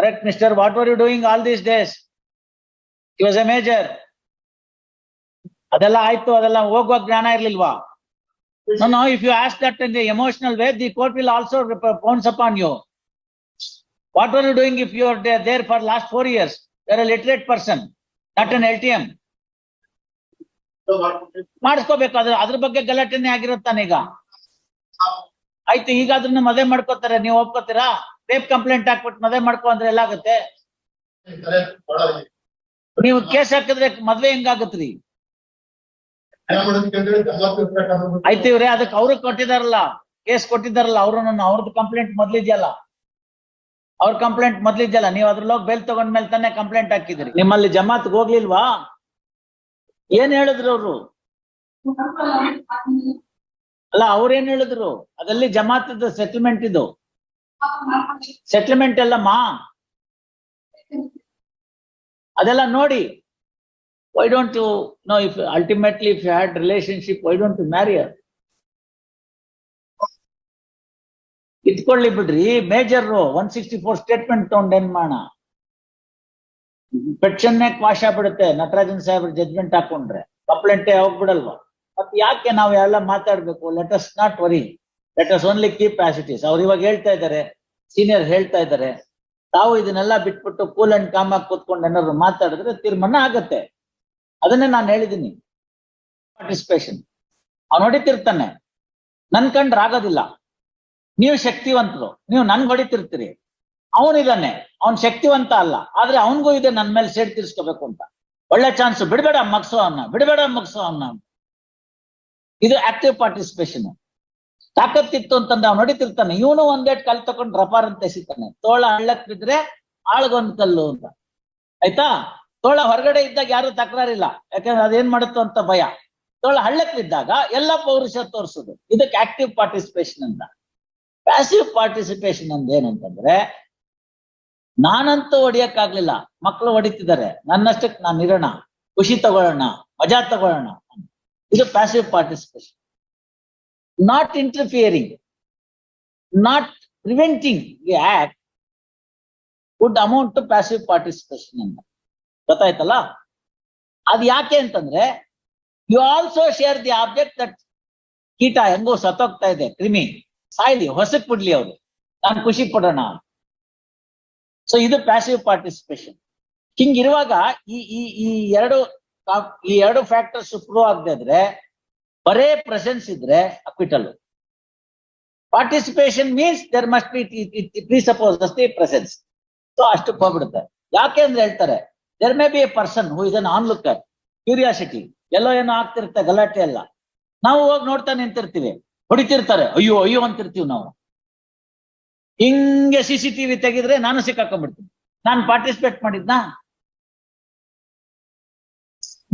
Correct, mister. What were you doing all these days? He was a major. ಅದೆಲ್ಲ ಆಯ್ತು ಅದೆಲ್ಲ ಹೋಗುವ ಜ್ಞಾನ ಇರ್ಲಿಲ್ವಾ if you ask that in the emotional way, the court will also rep- pounce upon you. What were you doing if you are there, there for last four years? You're a literate person, not an LTM. ಮಾಡಿಸ್ಕೋಬೇಕು ಅದ್ರ ಅದ್ರ ಬಗ್ಗೆ ಗಲಾಟೆನೆ ಆಗಿರುತ್ತಾನೆ ಈಗ ಆಯ್ತು ಈಗ ಅದನ್ನ ಮದುವೆ ಮಾಡ್ಕೋತಾರೆ ನೀವು ಒಪ್ಕೋತೀರಾ ರೇಪ್ ಕಂಪ್ಲೇಂಟ್ ಹಾಕ್ಬಿಟ್ಟು ಮದುವೆ ಮಾಡ್ಕೊ ಅಂದ್ರೆ ಎಲ್ಲ ಆಗುತ್ತೆ ನೀವು ಕೇಸ್ ಹಾಕಿದ್ರೆ ಮದ್ವೆ ಹೆಂಗಾಗತ್ರಿ? ಆಯ್ತು ಇವ್ರೆ ಅದಕ್ಕೆ ಅವ್ರು ಕೊಟ್ಟಿದಾರಲ್ಲ ಕೇಸ್ ಕೊಟ್ಟಿದಾರಲ್ಲ ಅವ್ರು ನನ್ನ ಅವ್ರದ್ದು ಕಂಪ್ಲೇಂಟ್ ಮೊದ್ಲಿದ್ಯಲ್ಲ? ಅವ್ರ ಕಂಪ್ಲೇಂಟ್ ಮೊದ್ಲಿದ್ಯಲ್ಲ ನೀವು ಅದ್ರಲ್ಲೋಗಿ ಬೇಲ್ ತಗೊಂಡ್ಮೇಲೆ ತಾನೇ ಕಂಪ್ಲೇಂಟ್ ಹಾಕಿದ್ರಿ ನಿಮ್ಮಲ್ಲಿ ಜಮಾತ್ ಹೋಗ್ಲಿಲ್ವಾ? ಏನ್ ಹೇಳಿದ್ರು ಅವ್ರು? ಅಲ್ಲ ಅವ್ರೇನ್ ಹೇಳಿದ್ರು? ಅದಲ್ಲಿ ಜಮಾತದ ಸೆಟಲ್ಮೆಂಟ್ ಇದು. ಸೆಟಲ್ಮೆಂಟ್ ಎಲ್ಲಮ್ಮ ಅದೆಲ್ಲ ನೋಡಿ. Why don't you know if ultimately if you had relationship why don't you marry ಇದ್ಕೊಳ್ಳಿ ಬಿಡ್ರಿ. Major one sixty four statement ತಗೊಂಡು ಏನ್ ಮಾಡ? ಪೆಟ್ಷನ್ನೇ ಕ್ವಾಶ್ ಆಗ್ಬಿಡುತ್ತೆ. ನಟರಾಜನ್ ಸಾಹೇಬ್ರ ಜಜ್ಮೆಂಟ್ ಹಾಕೊಂಡ್ರೆ. ಕಂಪ್ಲೇಂಟೇ ಹೋಗ್ಬಿಡಲ್ವಾ? ಮತ್ತೆ ಯಾಕೆ ನಾವು ಎಲ್ಲ ಮಾತಾಡ್ಬೇಕು? Let us not worry let us only keep as it is ಅವ್ರು ಇವಾಗ ಹೇಳ್ತಾ ಇದ್ದಾರೆ. ಸೀನಿಯರ್ ಹೇಳ್ತಾ ಇದ್ದಾರೆ, ತಾವು ಇದನ್ನೆಲ್ಲ ಬಿಟ್ಬಿಟ್ಟು ಕೂಲ್ ಅಂಡ್ ಕಾಮ್ ಆಗಿ ಕೂತ್ಕೊಂಡು ಏನಾದ್ರು ಮಾತಾಡಿದ್ರೆ ತೀರ್ಮಾನ ಆಗತ್ತೆ. ಅದನ್ನೇ ನಾನು ಹೇಳಿದ್ದೀನಿ ಪಾರ್ಟಿಸಿಪೇಷನ್ ಅವ್ನು ಹೊಡಿತಿರ್ತಾನೆ. ನನ್ ಕಂಡ್ರೆ ಆಗೋದಿಲ್ಲ. ನೀವು ಶಕ್ತಿವಂತರು. ನೀವು ನನ್ಗೆ ಹೊಡಿತಿರ್ತೀರಿ. ಅವನಿದಾನೆ ಅವ್ನ್ ಶಕ್ತಿವಂತ ಅಲ್ಲ. ಆದ್ರೆ ಅವನಿಗೂ ಇದೆ ನನ್ ಮೇಲೆ ಸೇಡ್ ತೀರ್ಸ್ಕೋಬೇಕು ಅಂತ. ಒಳ್ಳೆ ಚಾನ್ಸ್ ಬಿಡಬೇಡ, ಮಗ್ಸೋ ಅವನ್ನ ಬಿಡಬೇಡ, ಮಗ್ಸೋ ಅವನ್ನ ಇದು ಆಕ್ಟಿವ್ ಪಾರ್ಟಿಸಿಪೇಷನ್ ತಾಕತ್ತಿತ್ತು ಅಂತಂದ್ರೆ ಅವ್ನು ಹೊಡಿತಿರ್ತಾನೆ. ಇವನು ಒಂದೇಟ್ ಕಲ್ ತಗೊಂಡು ರಪಾರ್ ಅಂತ ಎಸಿತಾನೆ ತೋಳ ಹಳ್ಳಕ್ ಬಿದ್ರೆ ಆಳ್ಗೊಂದ್ ಕಲ್ಲು ಅಂತ. ಆಯ್ತಾ? ತೋಳ ಹೊರಗಡೆ ಇದ್ದಾಗ ಯಾರು ತಕರಾರಿಲ್ಲ. ಯಾಕಂದ್ರೆ ಅದೇನ್ ಮಾಡುತ್ತೋ ಅಂತ ಭಯ. ತೋಳ ಹಳ್ಳಕ್ ಬಿದ್ದಾಗ ಎಲ್ಲ ಪೌರುಷ ತೋರಿಸೋದು. ಇದಕ್ಕೆ ಆಕ್ಟಿವ್ ಪಾರ್ಟಿಸಿಪೇಷನ್ ಅಂತ. ಪ್ಯಾಸಿವ್ ಪಾರ್ಟಿಸಿಪೇಷನ್ ಅಂದ್ ಏನಂತಂದ್ರೆ, ನಾನಂತೂ ಹೊಡಿಯಕ್ಕಾಗ್ಲಿಲ್ಲ. ಮಕ್ಕಳು ಹೊಡಿತಿದ್ದಾರೆ. ನನ್ನಷ್ಟಕ್ಕೆ ನಾನು ಇರೋಣ. ಖುಷಿ ತಗೊಳ್ಳೋಣ. ಮಜಾ ತಗೊಳ್ಳೋಣ ಇದು passive participation not interfering not preventing the act would amount to passive participation ಅಂತ ಗೊತ್ತಾಯ್ತಲ್ಲ? ಅದ್ ಯಾಕೆ ಅಂತಂದ್ರೆ you also share the object that ಕೀಟ ಹೆಂಗೋ ಸತ್ತೋಗ್ತಾ ಇದೆ, ಕ್ರಿಮಿ. ಸಾಯ್ಲಿ, ಹೊಸಕ್ ಬಿಡ್ಲಿ ಅವರು. ನಾನು ಖುಷಿ ಪಡೋಣ ಸೊ ಇದು ಪ್ಯಾಸಿವ್ ಪಾರ್ಟಿಸಿಪೇಷನ್ ಹಿಂಗಿರುವಾಗ ಈ ಈ ಎರಡು ಈ ಎರಡು ಫ್ಯಾಕ್ಟರ್ಸ್ ಪ್ರೂವ್ ಆಗದೆ ಇದ್ರೆ ಬರೇ ಪ್ರೆಸೆನ್ಸ್ ಇದ್ರೆ acquittal participation means there must be presuppose the presence so ಅಷ್ಟು ಹೋಗ್ಬಿಡುತ್ತೆ. ಯಾಕೆ ಅಂದ್ರೆ ಹೇಳ್ತಾರೆ there may be a person who is an onlooker curiosity ಎಲ್ಲೋ ಏನೋ ಆಗ್ತಿರುತ್ತೆ, ಗಲಾಟೆ ಎಲ್ಲ. ನಾವು ಹೋಗಿ ನೋಡ್ತಾ ನಿಂತಿರ್ತೀವಿ, ಹೊಡಿತಿರ್ತಾರೆ, ಅಯ್ಯೋ ಅಯ್ಯೋ ಅಂತಿರ್ತೀವಿ ನಾವು. ಹಿಂಗೆ ಸಿ ಸಿ ಟಿವಿ ತೆಗೆದ್ರೆ ನಾನು ಸಿಕ್ಕಾಕೊಂಡ್ಬಿಡ್ತೀನಿ. ನಾನು ಪಾರ್ಟಿಸಿಪೇಟ್ ಮಾಡಿದ್ನಾ?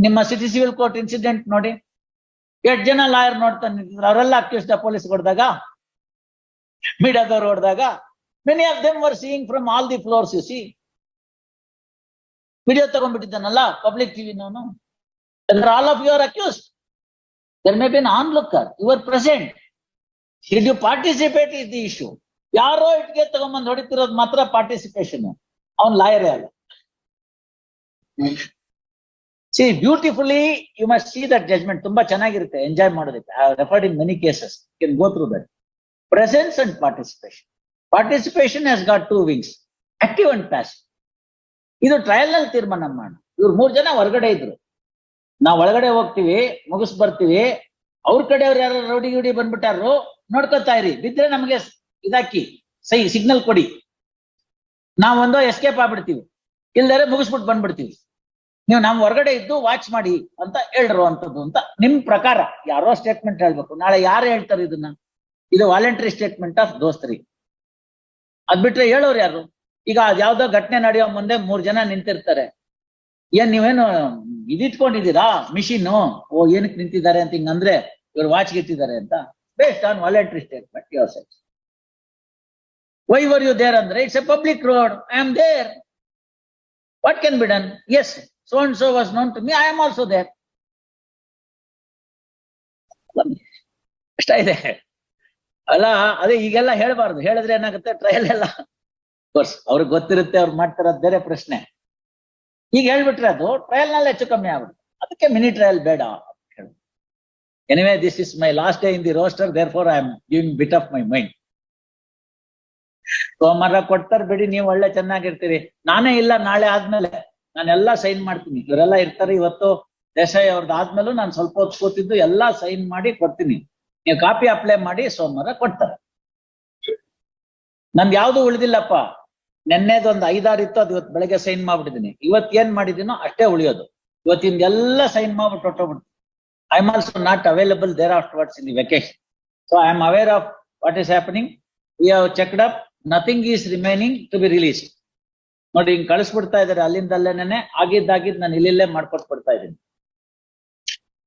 ನಿಮ್ಮ ಸಿಟಿ ಸಿವಿಲ್ ಕೋರ್ಟ್ ಇನ್ಸಿಡೆಂಟ್ ನೋಡಿ. ಎಷ್ಟು ಜನ ಲಾಯರ್ ನೋಡ್ತಾ ನಿಂತಿದ್ರು? ಅವರೆಲ್ಲ ಅಕ್ಯೂಸ್ಡ್ ಪೊಲೀಸ್ ಹೊಡೆದಾಗ ಮೀಡಿಯಾದವ್ರು ಹೊಡೆದಾಗ? Many of them were seeing from all the floors you see video ತಗೊಂಡ್ಬಿಟ್ಟಿದ್ದಾನಲ್ಲ public TV ನಾನು. All of your accused there may be an onlooker your present did you participate is the issue ಯಾರೋ ಇಟ್ಗೆ ತಗೊಂಬಂದ್ ಹೊಡಿತಿರೋದು ಮಾತ್ರ participation ಅವ್ನ್ ಲಾಯರೇ ಅಲ್ಲ. See beautifully you must see that judgment ತುಂಬಾ ಚೆನ್ನಾಗಿರುತ್ತೆ ಎಂಜಾಯ್ ಮಾಡೋದಕ್ಕೆ. I referred in many cases can go through that presence and participation participation has got two wings active and passive ಇದು ಟ್ರಯಲ್ನಲ್ಲಿ ತೀರ್ಮಾನ ಮಾಡೋಣ ಇವ್ರು ಮೂರ್ ಜನ ಹೊರಗಡೆ ಇದ್ರು. ನಾವ್ ಒಳಗಡೆ ಹೋಗ್ತೀವಿ, ಮುಗಿಸ್ ಬರ್ತೀವಿ. ಅವ್ರ ಕಡೆಯವ್ರು ಯಾರು ರೌಡಿ ಗಿಡಿ ಬಂದ್ಬಿಟ್ಟಾರು, ನೋಡ್ಕೊತಾ ಇರಿ. ಬಿದ್ರೆ ನಮಗೆ ಇದಾಕಿ, ಸೈ ಸಿಗ್ನಲ್ ಕೊಡಿ. ನಾವೊಂದು ಎಸ್ಕೇಪ್ ಆಗ್ಬಿಡ್ತೀವಿ. ಇಲ್ದರೆ ಮುಗಿಸ್ಬಿಟ್ಟು ಬಂದ್ಬಿಡ್ತೀವಿ. ನೀವು ನಾವು ಹೊರಗಡೆ ಇದ್ದು ವಾಚ್ ಮಾಡಿ ಅಂತ ಹೇಳ್ರು ಅಂತದ್ದು ಅಂತ ನಿಮ್ ಪ್ರಕಾರ ಯಾರೋ ಸ್ಟೇಟ್ಮೆಂಟ್ ಹೇಳ್ಬೇಕು. ನಾಳೆ ಯಾರು ಹೇಳ್ತಾರೆ ಇದನ್ನ? ಇದು ವಾಲಂಟರಿ ಸ್ಟೇಟ್ಮೆಂಟ್ ಆಫ್ ದೋಸ್ತ್ರಿ. ಅದ್ ಬಿಟ್ರೆ ಹೇಳೋರು ಯಾರು? ಈಗ ಅದ್ ಯಾವ್ದೋ ಘಟನೆ ನಡೆಯೋ ಮುಂದೆ ಮೂರ್ ಜನ ನಿಂತಿರ್ತಾರೆ. ಏನ್ ನೀವೇನು ಇದಿಟ್ಕೊಂಡಿದ್ದೀರಾ ಮಿಷಿನ್ ಓ ಏನಕ್ಕೆ ನಿಂತಿದ್ದಾರೆ ಅಂತ ಹಿಂಗಂದ್ರೆ ಇವ್ರು ವಾಚ್ ಗೆತ್ತಿದ್ದಾರೆ ಅಂತ. Based on voluntary statement yourself why were you there ಅಂದ್ರೆ it's a public road I am there what can be done yes so and so was known to me, I am also there. ಇಷ್ಟ ಇದೆ. ಅಲ್ಲ ಅದೇ ಈಗೆಲ್ಲ ಹೇಳ್ಬಾರ್ದು. ಹೇಳಿದ್ರೆ ಏನಾಗುತ್ತೆ? Trial ಎಲ್ಲ ಕೋರ್ಸ್ ಅವ್ರಿಗೆ ಗೊತ್ತಿರುತ್ತೆ ಅವ್ರು ಮಾಡ್ತಿರೋದ್ ಬೇರೆ ಪ್ರಶ್ನೆ. ಈಗ ಹೇಳ್ಬಿಟ್ರೆ ಅದು ಟ್ರಯಲ್ನಲ್ಲಿ ಹೆಚ್ಚು ಕಮ್ಮಿ ಆಗ್ಬಿಡುತ್ತೆ. ಅದಕ್ಕೆ ಮಿನಿ ಟ್ರಯಲ್ ಬೇಡ anyway this is my last day in the roster therefore I am giving bit of my mind ಸೋಮವಾರ ಕೊಡ್ತಾರ ಬಿಡಿ ನೀವು ಒಳ್ಳೆ ಚೆನ್ನಾಗಿರ್ತೀರಿ. ನಾನೇ ಇಲ್ಲ ನಾಳೆ ಆದ್ಮೇಲೆ. ನಾನೆಲ್ಲಾ ಸೈನ್ ಮಾಡ್ತೀನಿ. ಇವರೆಲ್ಲ ಇರ್ತಾರೆ, ಇವತ್ತು ದೇಸಾಯಿ ಅವ್ರದ್ದು ಆದ್ಮೇಲೂ ನಾನು ಸ್ವಲ್ಪ ಹೊತ್ತು ಎಲ್ಲ ಸೈನ್ ಮಾಡಿ ಕೊಡ್ತೀನಿ. ನೀವು ಕಾಪಿ ಅಪ್ಲೈ ಮಾಡಿ ಸೋಮವಾರ ಕೊಡ್ತಾರೆ. ನಮ್ಗೆ ಯಾವ್ದು ಉಳಿದಿಲ್ಲಪ್ಪ. ನೆನ್ನೆದೊಂದು ಐದಾರು ಇತ್ತು, ಅದು ಇವತ್ತು ಬೆಳಗ್ಗೆ ಸೈನ್ ಮಾಡ್ಬಿಟ್ಟಿದ್ದೀನಿ ಇವತ್ತು ಏನ್ ಮಾಡಿದೀನೋ ಅಷ್ಟೇ ಉಳಿಯೋದು. ಇವತ್ತಿಂದ ಎಲ್ಲ ಸೈನ್ ಮಾಡ್ಬಿಟ್ಟು ಹೊಟ್ಟೋಗ್ಬಿಡ್ತೀನಿ I am also not available there afterwards in the vacation so I am aware of what is happening we have checked up nothing is remaining to be released ನೋಡಿ ಹಿಂಗ್ ಕಳಿಸ್ಬಿಡ್ತಾ ಇದಾರೆ ಅಲ್ಲಿಂದಲ್ಲೇನೆ ಆಗಿದ್ದಾಗಿದ್ ನಾನು ಇಲ್ಲಿಲ್ಲೇ ಮಾಡ್ಕೊಟ್ಬಿಡ್ತಾ ಇದ್ದೀನಿ.